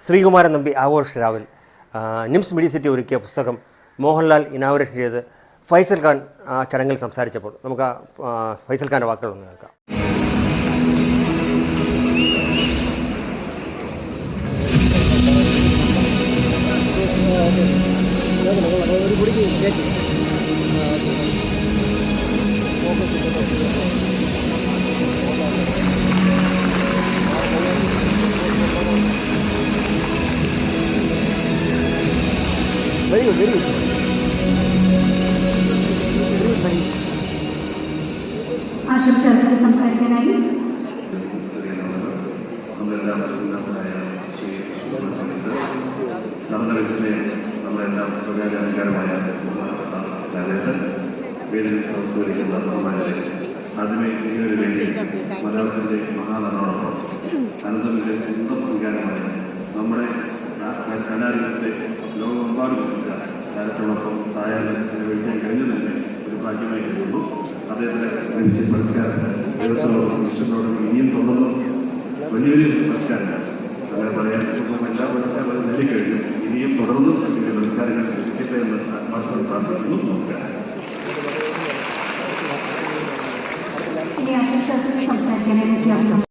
ശ്രീകുമാരൻ നമ്പി ആഘോഷ രാവിൽ news media city ഒരുക്കിയ പുസ്തകം മോഹൻലാൽ ഇനാഗുറേഷൻ ചെയ്ത് ഫൈസൽ ഖാൻ ആ ചടങ്ങിൽ സംസാരിച്ചപ്പോൾ. നമുക്ക് ആ, ഫൈസൽ ഖാന്റെ വാക്കുകൾ ഒന്ന് കേൾക്കാം വെരി ഗുഡ് വെരി. ഗുഡ് ആശംസകൾക്ക് സംസാരിക്കാനായി. നടന്ന വയസ്സിലെ നമ്മളെല്ലാം സ്വകാര്യ അധികാരമായ ലാലേട്ടൻ വേദിയിൽ സംസ്കരിക്കുന്ന അമ്മമാരെ ആദ്യമേ ഇതിനു വേണ്ടി മലയാളത്തിന്റെ മഹാനടനോടൊപ്പം അനന്തമിന്റെ സ്വന്തം അധികാരമായ നമ്മുടെ കലാരംഗത്തെ ലോകമെമ്പാടും ലഭിച്ച കാലത്തോടൊപ്പം സായാഹ്നം ചെലവഴിക്കാൻ കഴിഞ്ഞതന്നെ ഒരു ഭാഗ്യമായി കരുതുന്നു അദ്ദേഹത്തിന് ലഭിച്ച പുരസ്കാരം ദൈവത്തോടും ഈശ്വരനോടും ഇനിയും തുടർന്നും. വലിയൊരു പുരസ്കാരങ്ങൾ അങ്ങനെ പറയാൻ എല്ലാ പുരസ്കാരങ്ങളും നേടിക്കഴിഞ്ഞു. ഇനിയും തുടർന്നും ഇങ്ങനെ പുരസ്കാരങ്ങൾ ലഭിക്കട്ടെ എന്ന് ആത്മാർത്ഥം പ്രാർത്ഥിക്കുന്നു. നമസ്കാരം. സംസാരിക്കാനായി